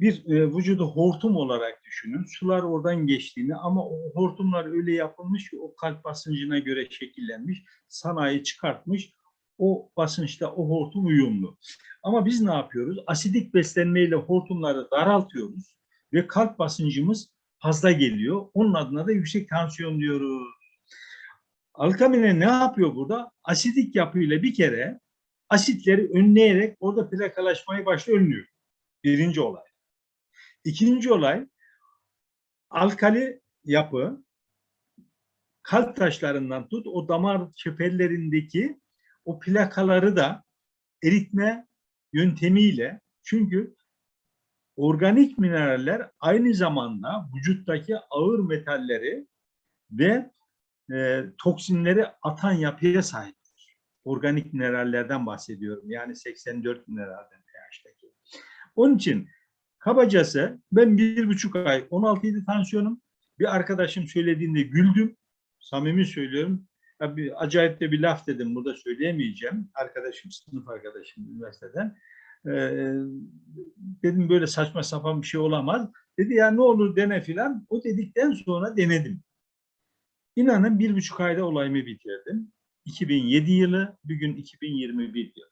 bir e, vücudu hortum olarak düşünün. Sular oradan geçtiğini ama o hortumlar öyle yapılmış ki o kalp basıncına göre şekillenmiş. Sanayi çıkartmış. O basınçta o hortum uyumlu. Ama biz ne yapıyoruz? Asidik beslenmeyle hortumları daraltıyoruz ve kalp basıncımız fazla geliyor. Onun adına da yüksek tansiyon diyoruz. Alkamine ne yapıyor burada? Asidik yapıyla bir kere asitleri önleyerek orada plakalaşmayı başta önlüyor. Birinci olay. İkinci olay alkali yapı kalp taşlarından tut o damar çeperlerindeki o plakaları da eritme yöntemiyle çünkü organik mineraller aynı zamanda vücuttaki ağır metalleri ve e, toksinleri atan yapıya sahiptir. Organik minerallerden bahsediyorum. Yani 84 mineralden pH'teki. Onun için kabacası ben bir buçuk ay 16 idi tansiyonum. Bir arkadaşım söylediğinde güldüm. Samimi söylüyorum. Ya bir, acayip de bir laf dedim burada söyleyemeyeceğim. Arkadaşım, sınıf arkadaşım üniversiteden. Ee, dedim böyle saçma sapan bir şey olamaz. Dedi ya ne olur dene filan. O dedikten sonra denedim. İnanın bir buçuk ayda olayımı bitirdim. 2007 yılı, bugün 2021 yılı.